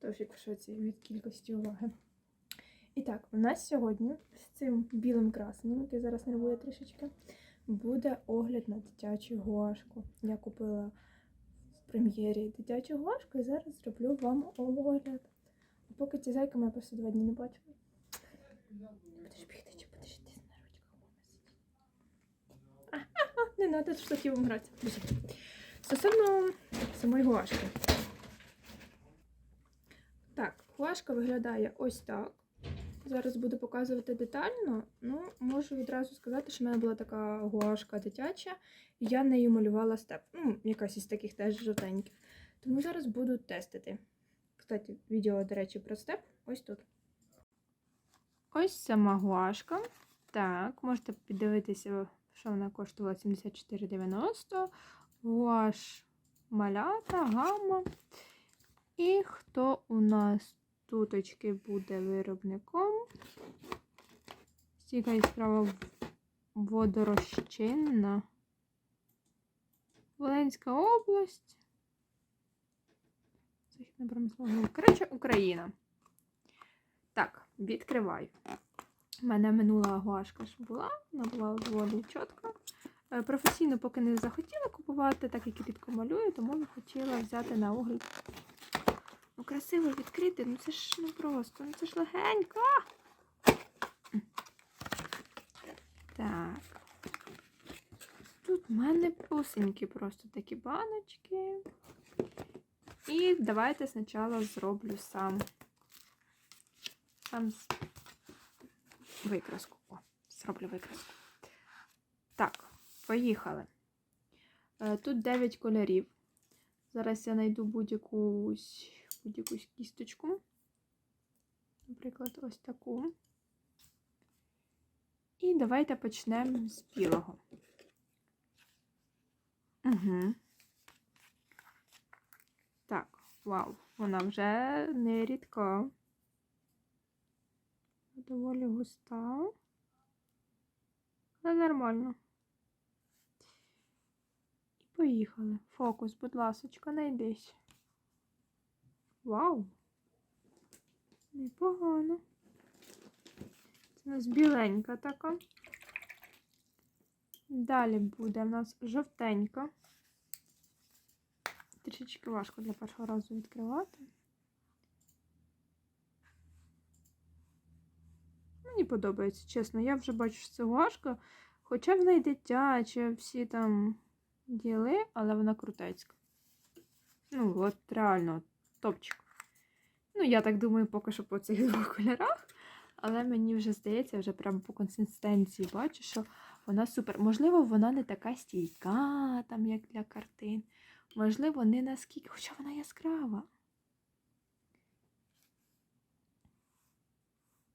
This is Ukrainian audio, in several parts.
Тофік в шоці від кількості уваги. І так, у нас сьогодні з цим білим красеним, який зараз нервує трішечки, буде огляд на дитячу гуашку. Я купила в прем'єрі дитячу гуашку і зараз зроблю вам огляд. А поки ці зайки ми просто два дні не бачила. Будеш бігти чи будеш йти на ручках мами сидіти? Не треба з штативом гратися. Стосовно самої гуашки. Гуашка виглядає ось так. Зараз буду показувати детально. Ну, можу відразу сказати, що в мене була така гуашка дитяча, і я нею малювала степ. Ну, якась із таких теж жовтеньких. Тому зараз буду тестити. Кстати, відео, до речі, про степ ось тут. Ось сама гуашка. Так, можете подивитися, що вона коштувала 74,90. Гуаш малята, гамма. І хто у нас туточки буде виробником? Стійка справа водорозчинна. Волинська область. Західна промислова. Коротше, Україна. Так, відкриваю. У мене минула гуашка ж була, вона була доволі чітка. Е, Професійно поки не захотіла купувати, так як рідко малюю, тому хотіла взяти на огляд. Ну, красиво відкрити, ну це ж ну просто, ну це ж легенько. Так. Тут в мене пусенькі просто такі баночки. І давайте спочатку зроблю сам. Сам викраску. О, зроблю викраску. Так, поїхали. Е, Тут 9 кольорів. Зараз я знайду будь-яку будь-яку кісточку. Наприклад, ось таку. І давайте почнемо з білого. Угу. Так, вау, вона вже не рідка. Доволі густа. Але нормально. І поїхали. Фокус, будь ласочка, найдись. Вау! Непогано. Це у нас біленька така. Далі буде у нас жовтенька. Трішечки важко для першого разу відкривати. Мені подобається, чесно. Я вже бачу, що це важко. Хоча вона й дитяча, всі там діли, але вона крутецька. Ну, от реально, топчик. Ну, я так думаю, поки що по цих двох кольорах. Але мені вже здається, вже прямо по консистенції бачу, що вона супер. Можливо, вона не така стійка, там, як для картин. Можливо, не наскільки, хоча вона яскрава.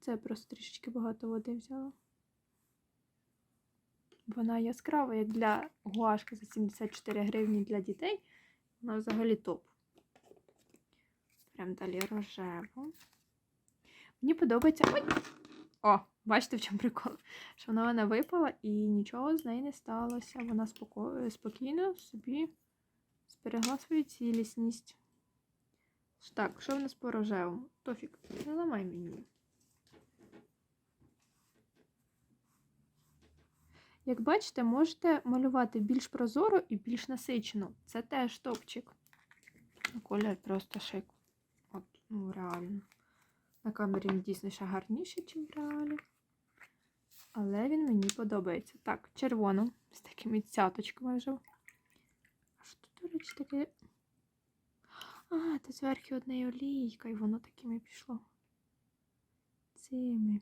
Це я просто трішечки багато води взяла. Вона яскрава, як для гуашки за 74 гривні для дітей. Вона взагалі топ. Прям далі рожево. Мені подобається. Ой! О, бачите, в чому прикол? Що вона мене випала і нічого з неї не сталося. Вона споко... спокійно собі зберегла свою цілісність. Так, що в нас по рожевому? Тофік, не ламай мені. Як бачите, можете малювати більш прозоро і більш насичено. Це теж топчик. Колір просто шик. Ну реально. На камері він дійсно ще гарніший, ніж в реалі. Але він мені подобається. Так, червону, з такими цяточками вже. А що тут, до речі, таке? А, це зверху одне олійка, і воно такими пішло. Цими.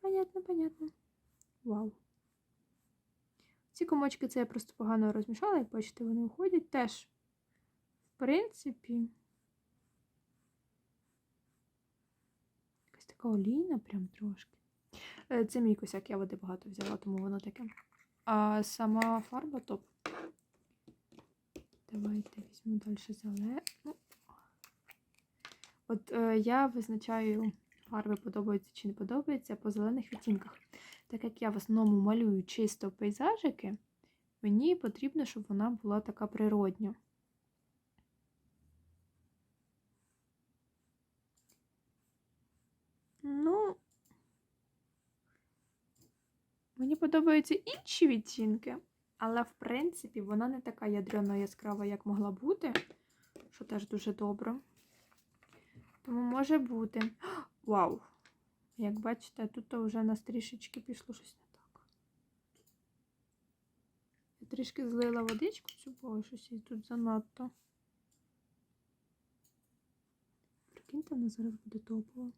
Понятно, понятно. Вау. Ці комочки це я просто погано розмішала, як бачите, вони уходять теж. В принципі, така олійна прям трошки. Е, Це мій косяк, я води багато взяла, тому воно таке. А сама фарба топ. Давайте візьму далі зелену. От е, я визначаю, фарби подобаються чи не подобаються по зелених відтінках. Так як я в основному малюю чисто пейзажики, мені потрібно, щоб вона була така природня. Ну, мені подобаються інші відтінки, але в принципі вона не така ядрено яскрава, як могла бути, що теж дуже добре. Тому може бути. Вау! Як бачите, тут вже нас трішечки пішло щось не так. Я трішки злила водичку цю, бо щось і тут занадто. Прикиньте, вона зараз буде топово.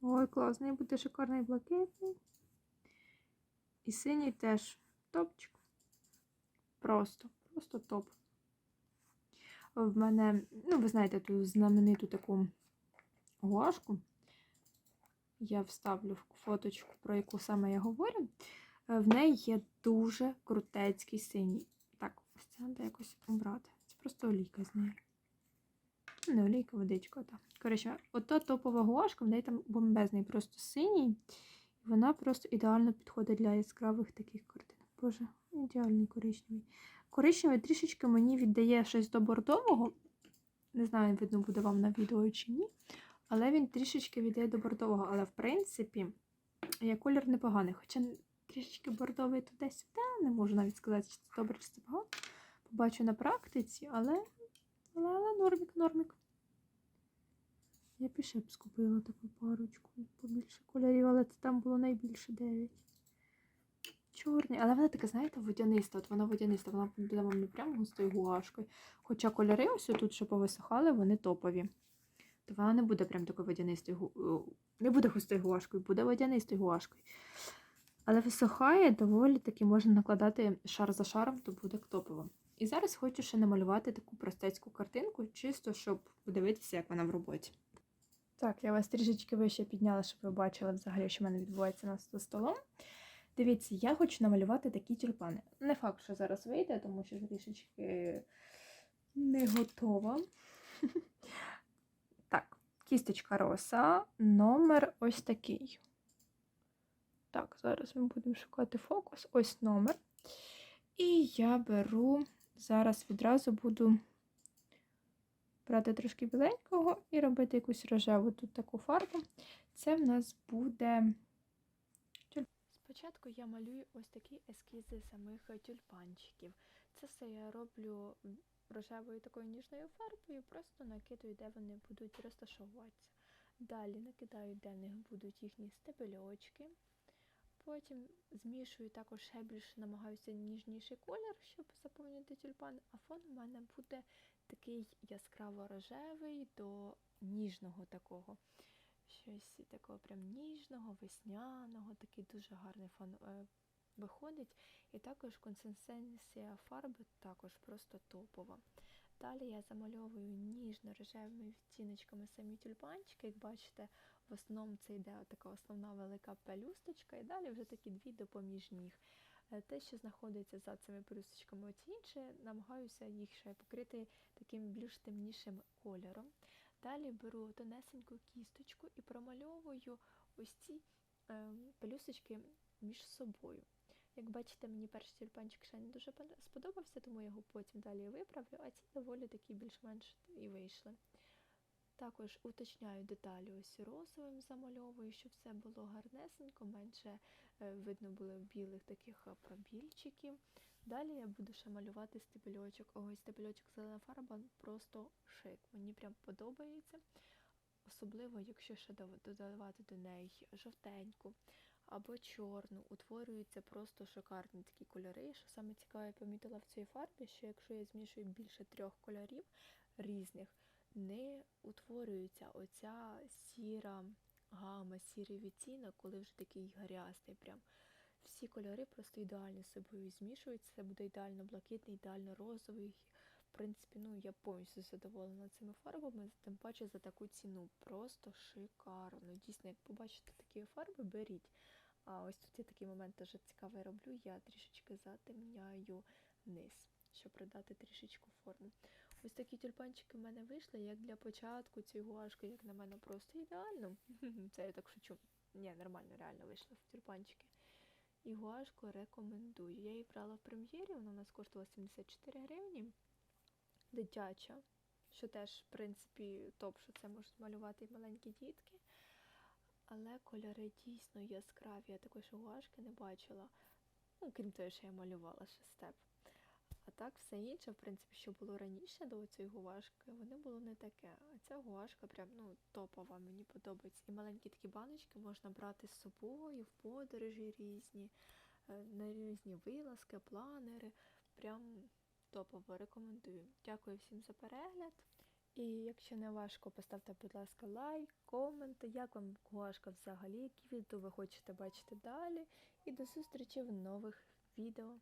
Ой, класний буде шикарний блакитний. І синій теж топчик. Просто, просто топ. В мене, ну, ви знаєте, ту знамениту таку гуашку. Я вставлю фоточку, про яку саме я говорю. В неї є дуже крутецький синій. Так, ось це треба якось обрати. Це просто олійка з нею. Не олійка, водичка. так. Коротше, ота топова гуашка, в неї там бомбезний просто синій. Вона просто ідеально підходить для яскравих таких картин. Боже, ідеальний коричневий. Коричневий трішечки мені віддає щось до бордового. Не знаю, видно буде вам на відео чи ні. Але він трішечки віддає до бордового. Але в принципі, я колір непоганий. Хоча трішечки бордовий туди-сюди. Не можу навіть сказати, чи це добре, чи це погано. Побачу на практиці, але, але, але нормік, нормік. Я ще б скупила таку парочку побільше кольорів, але це там було найбільше 9. Чорний, але вона така, знаєте, водяниста. От вона водяниста, вона буде вам не прямо густою гуашкою. Хоча кольори ось тут, що повисихали, вони топові. То вона не буде прям такою водянистою е, не буде густою гуашкою, буде водянистою гуашкою. Але висихає доволі таки можна накладати шар за шаром, то буде топово. І зараз хочу ще намалювати таку простецьку картинку, чисто щоб подивитися, як вона в роботі. Так, я вас трішечки вище підняла, щоб ви бачили взагалі, що в мене відбувається на за столом. Дивіться, я хочу намалювати такі тюльпани. Не факт, що зараз вийде, тому що трішечки не готова. Так, кісточка роса, номер ось такий. Так, зараз ми будемо шукати фокус. Ось номер. І я беру, зараз відразу буду брати трошки біленького і робити якусь рожеву тут таку фарбу. Це в нас буде. Спочатку я малюю ось такі ескізи самих тюльпанчиків. Це все я роблю рожевою такою ніжною фарбою, просто накидаю, де вони будуть розташовуватися. Далі накидаю, де в них будуть їхні стебельочки. Потім змішую також ще більше намагаюся ніжніший колір, щоб заповнити тюльпан, а фон у мене буде такий яскраво-рожевий до ніжного такого. Щось такого прям ніжного, весняного, такий дуже гарний фон е, виходить. І також консистенція фарби також просто топова. Далі я замальовую ніжно-рожевими відтіночками самі тюльпанчики. Як бачите, в основному це йде така основна велика пелюсточка, і далі вже такі дві допоміжних. Е, Те, що знаходиться за цими пелюсточками, оці інші, намагаюся їх ще покрити таким більш темнішим кольором. Далі беру тонесеньку кісточку і промальовую ось ці е, пелюсточки між собою. Як бачите, мені перший тюльпанчик ще не дуже сподобався, тому я його потім далі виправлю, а ці доволі такі більш-менш і вийшли. Також уточняю деталі ось розовим замальовую, щоб все було гарнесенько, менше е, видно було білих таких е, пробільчиків. Далі я буду ще малювати стебельочок. Ось стебельочок зелена фарба просто шик. Мені прям подобається. Особливо, якщо ще додавати до неї жовтеньку або чорну, утворюються просто шикарні такі кольори. Що саме цікаве, я помітила в цій фарбі, що якщо я змішую більше трьох кольорів різних, не утворюється оця сіра гама, сірий відтінок, коли вже такий гарястий. Прям. Всі кольори просто ідеально з собою змішуються. Це буде ідеально блакитний, ідеально розовий. В принципі, ну я повністю задоволена цими фарбами, тим паче за таку ціну. Просто шикарно. Дійсно, як побачите такі фарби, беріть. А ось тут я такий момент теж цікавий роблю. Я трішечки затемняю низ, щоб придати трішечку форму. Ось такі тюльпанчики в мене вийшли, як для початку цієї гуашки, як на мене, просто ідеально. Це я так шучу. Ні, нормально, реально вийшло в тюльпанчики. І гуашку рекомендую. Я її брала в прем'єрі, вона у нас коштувала 74 гривні. Дитяча, що теж, в принципі, топ, що це можуть малювати і маленькі дітки. Але кольори дійсно яскраві. Я такої ще гуашки не бачила. Ну, крім того, що я малювала ще степ. А так все інше, в принципі, що було раніше до цієї гуашки, вони було не таке. А ця гуашка прям ну, топова, мені подобається. І маленькі такі баночки можна брати з собою в подорожі різні, е, на різні вилазки, планери. Прям топово рекомендую. Дякую всім за перегляд. І якщо не важко, поставте, будь ласка, лайк, комент, як вам гуашка взагалі, які відео ви хочете бачити далі. І до зустрічі в нових відео.